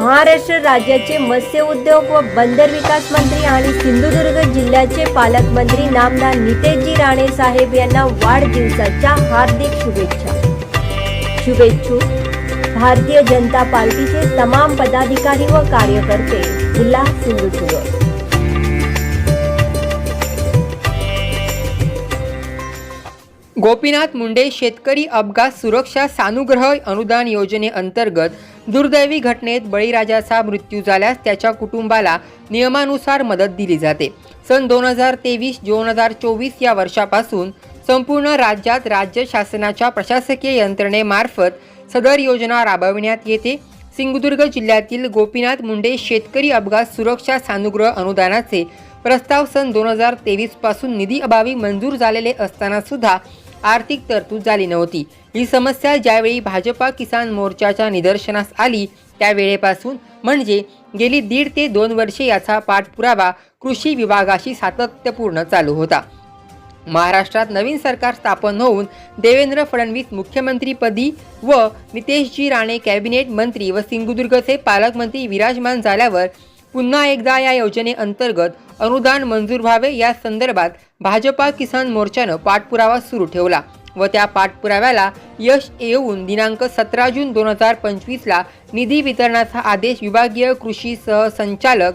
महाराष्ट्र राज्याचे मत्स्य उद्योग व बंदर विकास मंत्री आणि सिंधुदुर्ग जिल्ह्याचे पालकमंत्री नामदार नितेशजी राणे साहेब यांना वाढदिवसाच्या हार्दिक शुभेच्छा. शुभेच्छुक भारतीय जनता पार्टीचे तमाम पदाधिकारी व कार्यकर्ते. जिल्हा सिंधुदुर्ग गोपीनाथ मुंडे शेतकरी अपघात सुरक्षा सानुग्रह अनुदान योजनेअंतर्गत दुर्दैवी घटनेत बळीराजाचा मृत्यू झाल्यास त्याच्या कुटुंबाला नियमानुसार मदत दिली जाते. सन दोन हजार तेवीस दोन हजार चोवीस या वर्षापासून संपूर्ण राज्यात राज्य शासनाच्या प्रशासकीय यंत्रणेमार्फत सदर योजना राबविण्यात येते. सिंधुदुर्ग जिल्ह्यातील गोपीनाथ मुंडे शेतकरी अपघात सुरक्षा सानुग्रह अनुदानाचे प्रस्ताव सन दोन हजार तेवीसपासून निधी अभावी मंजूर झालेले असताना सुद्धा आर्थिक तरतूद झाली नव्हती. ही समस्या ज्यावेळी भाजपा किसान मोर्चाच्या निदर्शनास आली त्यावेळेपासून म्हणजे गेली दीड ते दोन वर्षे याचा पाठपुरावा कृषी विभागाशी सातत्यपूर्ण चालू होता. महाराष्ट्रात नवीन सरकार स्थापन होऊन देवेंद्र फडणवीस मुख्यमंत्रीपदी व नितेशजी राणे कॅबिनेट मंत्री व सिंधुदुर्गचे पालकमंत्री विराजमान झाल्यावर पुन्हा एकदा या योजनेअंतर्गत अनुदान मंजूर व्हावे या संदर्भात भाजपा किसान मोर्चानं पाठपुरावा सुरू ठेवला व त्या पाठपुराव्याला यश येऊन दिनांक सतरा जून दोन हजार पंचवीसला निधी वितरणाचा आदेश विभागीय कृषी सहसंचालक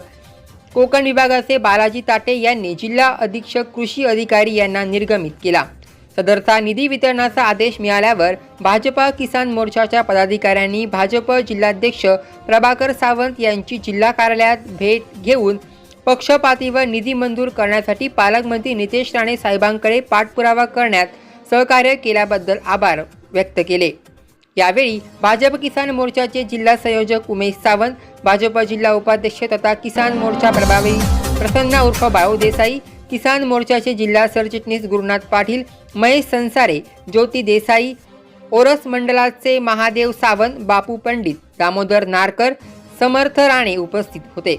कोकण विभागाचे बालाजी ताटे यांनी जिल्हा अधीक्षक कृषी अधिकारी यांना निर्गमित केला. सदरचा निधी वितरणाचा आदेश मिळाल्यावर भाजपा किसान मोर्चाच्या पदाधिकाऱ्यांनी भाजप जिल्हाध्यक्ष प्रभाकर सावंत यांची जिल्हा कार्यालयात भेट घेऊन पक्षपातीवर निधी मंजूर करण्यासाठी पालकमंत्री नितेश राणे साहेबांकडे पाठपुरावा करण्यात सहकार्य केल्याबद्दल आभार व्यक्त केले. यावेळी भाजप किसान मोर्चाचे जिल्हा संयोजक उमेश सावंत भाजप जिल्हा उपाध्यक्ष तथा किसान मोर्चा प्रभावी प्रसन्ना उर्फ बाळू देसाई किसान मोर्चाचे जिल्हा सरचिटणीस गुरुनाथ पाटील महेश संसारे ज्योती देसाई ओरस मंडळाचे महादेव सावंत बापू पंडित दामोदर नारकर समर्थ राणे उपस्थित होते.